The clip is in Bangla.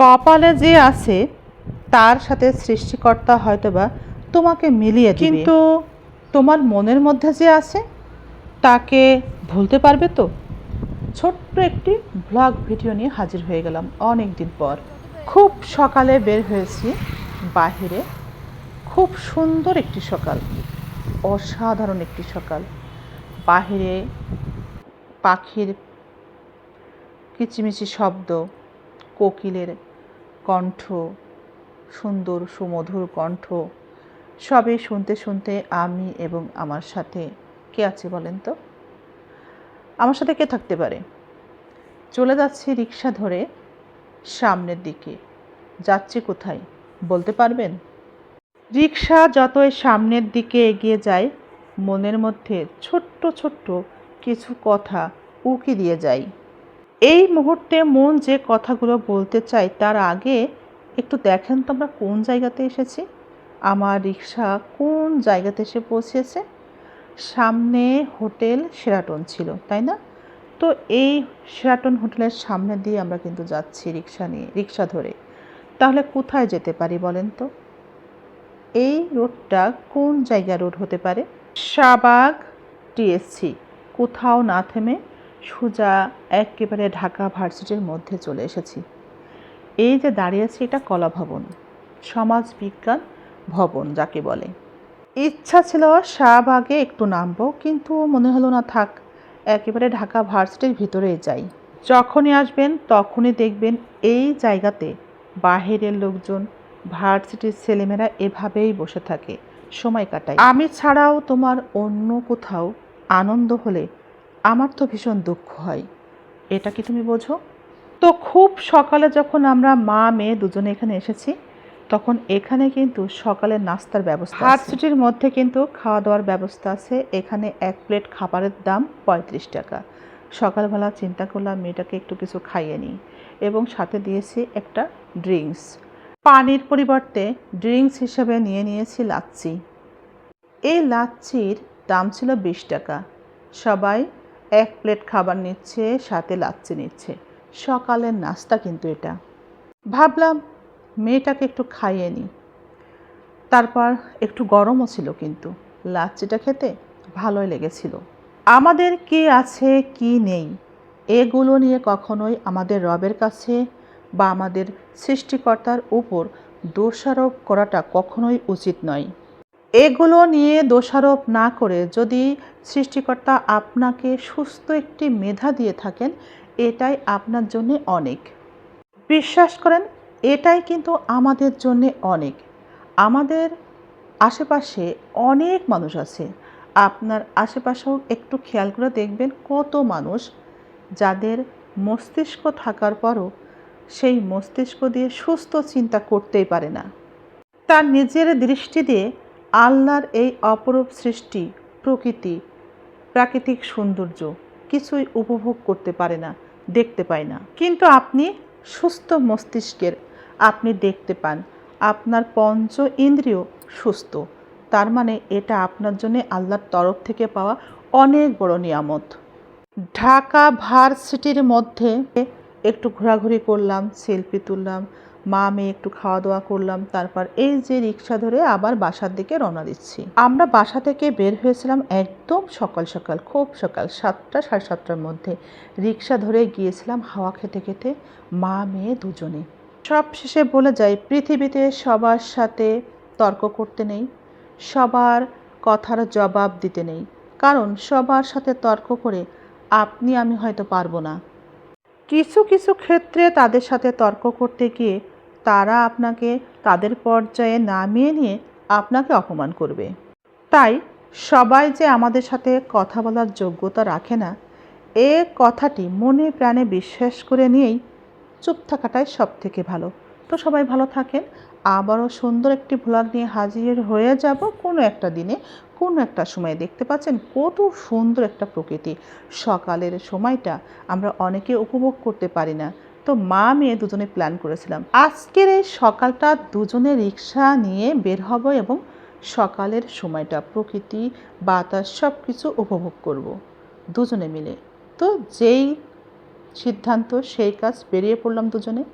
কপালে যে আছে, তার সাথে সৃষ্টিকর্তা হয়তোবা তোমাকে মিলিয়ে কিন্তু তোমার মনের মধ্যে যে আছে, তাকে ভুলতে পারবে তো? ছোট্ট একটি ব্লগ ভিডিও নিয়ে হাজির হয়ে গেলাম অনেক দিন পর। খুব সকালে বের হয়েছি বাহিরে। খুব সুন্দর একটি সকাল, অসাধারণ একটি সকাল। বাহিরে পাখির কিচিমিচি শব্দ, কোকিলের কণ্ঠ, সুন্দর সুমধুর কণ্ঠ, সবই শুনতে শুনতে আমি এবং আমার সাথে কে আছে বলেন তো? আমার সাথে কে থাকতে পারে? চলে যাচ্ছি রিক্সা ধরে সামনের দিকে। যাচ্ছি কোথায়? বলতে পারবেন? রিক্সা যতই সামনের দিকে এগিয়ে যায়, মনের মধ্যে ছোট্ট ছোট্ট কিছু কথা উকি দিয়ে যায়। এই মুহূর্তে মন যে কথাগুলো বলতে চাই তার আগে একটু দেখেন তো আমরা কোন জায়গাতে এসেছি। আমার রিক্সা কোন জায়গাতে এসে পৌঁছেছে? সামনে হোটেল সেরাটন ছিল, তাই না? তো এই সেরাটন হোটেলের সামনে দিয়ে আমরা কিন্তু যাচ্ছি রিক্সা নিয়ে, রিক্সা ধরে। তাহলে কোথায় যেতে পারি বলেন তো? এই রোডটা কোন জায়গা রোড হতে পারে? শাহবাগ টিএসসি, কোথাও না থেমে সোজা একেবারে ঢাকা ভার্সিটির মধ্যে চলে এসেছি। এই যে দাঁড়িয়ে আছে, এটা কলা ভবন সমাজ বিজ্ঞান ভবন যাকে বলে। ইচ্ছা ছিল শাহবাগে একটু নামবো, কিন্তু মনে হলো না, থাক, একেবারে ঢাকা ভার্সিটির ভিতরেই যাই। যখনই আসবেন, তখনই দেখবেন এই জায়গাতে বাহিরের লোকজন, ভার্সিটির ছেলেমেয়েরা এভাবেই বসে থাকে, সময় কাটায়। আমি ছাড়াও তোমার অন্য কোথাও আনন্দ হলে আমার তো ভীষণ দুঃখ হয়। এটা কি তুমি বোঝো? তো খুব সকালে যখন আমরা মা মেয়ে দুজনে এখানে এসেছি তখন এখানে কিন্তু সকালের নাস্তার ব্যবস্থা ভার্সিটির মধ্যে কিন্তু খাওয়া দাওয়ার ব্যবস্থা আছে। এখানে এক প্লেট খাবারের দাম পঁয়ত্রিশ টাকা। সকালবেলা চিন্তা করলাম মেয়েটাকে একটু কিছু খাইয়ে নিই এবং সাথে দিয়েছি একটা ড্রিঙ্কস। পানির পরিবর্তে ড্রিঙ্কস হিসেবে নিয়ে নিয়েছি লাচ্ছি। এই লাচ্ছির দাম ছিল বিশ টাকা। সবাই এক প্লেট খাবার নিচ্ছে, সাথে লাচ্ছি নিচ্ছে। সকালের নাস্তা কিন্তু এটা। ভাবলাম, মেয়েটাকে একটু খাইয়ে নিই। তারপর একটু গরমও ছিল কিন্তু। লাচ্ছিটা খেতে ভালোই লেগেছিল। আমাদের কি আছে, কি নেই, এগুলো নিয়ে কখনোই আমাদের রবের কাছে বা আমাদের সৃষ্টিকর্তার উপর দোষারোপ করাটা কখনোই উচিত নয়। এগুলো নিয়ে দোষারোপ না করে যদি সৃষ্টিকর্তা আপনাকে সুস্থ একটি মেধা দিয়ে থাকেন, এটাই আপনার জন্য অনেক। বিশ্বাস করেন, এটাই কিন্তু আমাদের জন্য অনেক। আমাদের আশেপাশে অনেক মানুষ আছে। আপনার আশেপাশেও একটু খেয়াল করে দেখবেন কত মানুষ যাদের মস্তিষ্ক থাকার পরও সেই মস্তিষ্ক দিয়ে সুস্থ চিন্তা করতেই পারে না। তার নিজের দৃষ্টি দিয়ে আল্লাহর এই অপরূপ সৃষ্টি প্রকৃতি, প্রাকৃতিক সৌন্দর্য কিছুই উপভোগ করতে পারে না, দেখতে পায় না। কিন্তু আপনি সুস্থ মস্তিষ্কের, আপনি দেখতে পান, আপনার পঞ্চ ইন্দ্রিয় সুস্থ। তার মানে এটা আপনার জন্য আল্লাহর তরফ থেকে পাওয়া অনেক বড় নিয়ামত। ঢাকা ভার্সিটির মধ্যে একটু ঘোরাঘুরি করলাম, সেলফি তুললাম মা মেয়ে একটু খাওয়া দাওয়া করলাম, তারপর এই যে রিক্সা ধরে আবার বাসার দিকে রওনা দিচ্ছি। আমরা বাসা থেকে বের হয়েছিলাম একদম সকাল সকাল, খুব সকাল, সাতটা, সাড়ে সাতটার মধ্যে। রিক্সা ধরে গিয়েছিলাম হাওয়া খেতে খেতে, মা, মেয়ে দুজনে। সব শেষে বলে যাই পৃথিবীতে সবার সাথে তর্ক করতে নেই, সবার কথার জবাব দিতে নেই। কারণ সবার সাথে তর্ক করে আপনি, আমি হয়তো পারব না। কিছু কিছু ক্ষেত্রে তাদের সাথে তর্ক করতে গিয়ে তারা আপনাকে তাদের পর্যায়ে নামিয়ে নিয়ে আপনাকে অপমান করবে। তাই সবাই যে আমাদের সাথে কথা বলার যোগ্যতা রাখে না, এ কথাটি মনে প্রাণে বিশ্বাস করে নিয়েই চুপ থাকাটাই সব থেকে ভালো। তো সবাই ভালো থাকেন আবারও সুন্দর একটি ভ্লগ নিয়ে হাজির হয়ে যাব। কোনো একটা দিনে, কোনো একটা সময় দেখতে পাচ্ছেন কত সুন্দর একটা প্রকৃতি। সকালের সময়টা আমরা অনেকে উপভোগ করতে পারি না। তো মা মেয়ে দুজনে প্ল্যান করেছিলাম। আজকের এই সকালটা দুজনে রিক্সা নিয়ে বের হব এবং সকালের সময়টা প্রকৃতি, বাতাস সব কিছু উপভোগ করব। দুজনে মিলে। তো যেই সিদ্ধান্ত, সেই কাজ বেরিয়ে পড়লাম দুজনে।